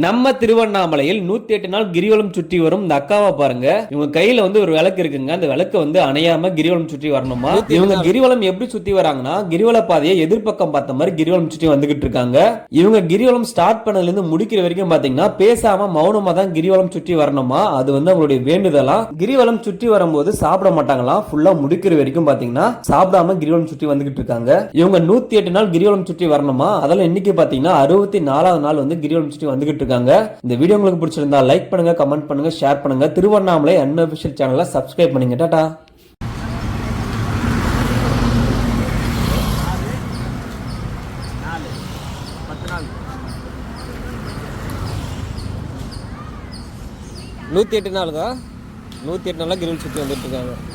நம்ம திருவண்ணாமலையில் நூத்தி எட்டு நாள் கிரிவலம் சுற்றி வரும் இந்த அக்காவை பாருங்க. இவங்க கையில வந்து ஒரு விளக்கு இருக்குங்க. அந்த விளக்கு வந்து அணையாம கிரிவலம் சுற்றி வரணுமா? இவங்க கிரிவலம் எப்படி சுத்தி வராங்கன்னா கிரிவல பாதையை எதிர்பக்கம் பார்த்த மாதிரி கிரிவலம் சுற்றி வந்துகிட்டு இருக்காங்க. இவங்க கிரிவலம் ஸ்டார்ட் பண்ணதுல இருந்து முடிக்கிற வரைக்கும் பாத்தீங்கன்னா பேசாம மௌனமா தான் கிரிவலம் சுற்றி வரணுமா? அது வந்து அவங்களுடைய வேண்டுதலாம் கிரிவலம் சுற்றி வரும்போது சாப்பிட மாட்டாங்களாம் ஃபுல்லா முடிக்கிற வரைக்கும் பாத்தீங்கன்னா சாப்பிடாம கிரிவலம் சுற்றி வந்துகிட்டு இருக்காங்க. இவங்க நூத்தி எட்டு நாள் கிரிவலம் சுற்றி வரணுமா? அதெல்லாம் இன்னைக்கு பாத்தீங்கன்னா அறுபத்தி நாலாவது நாள் வந்து கிரிவலம் சுற்றி வந்துகிட்டு இருக்காங்க இந்த வீடியோ உங்களுக்கு பிடிச்சிருந்தா லைக் பண்ணுங்க கமெண்ட் பண்ணுங்க ஷேர் பண்ணுங்க. திருவண்ணாமலை அன்அபிஷியல் சேனலை சப்ஸ்கிரைப் பண்ணுங்க. டாடா. நூற்றி எட்டு நாளுக்கா நூற்றி எட்டு நாளாக கிரில் சுற்றி வந்துட்டு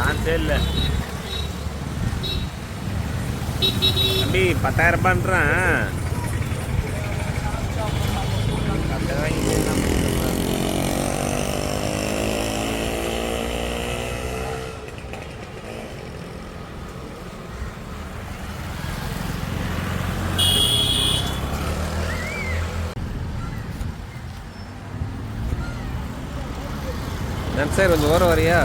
சான்ஸே இல்லை. தம்பி பத்தாயிரம் ரூபான்றான் சார் கொஞ்சம் ஓரம் வரியா?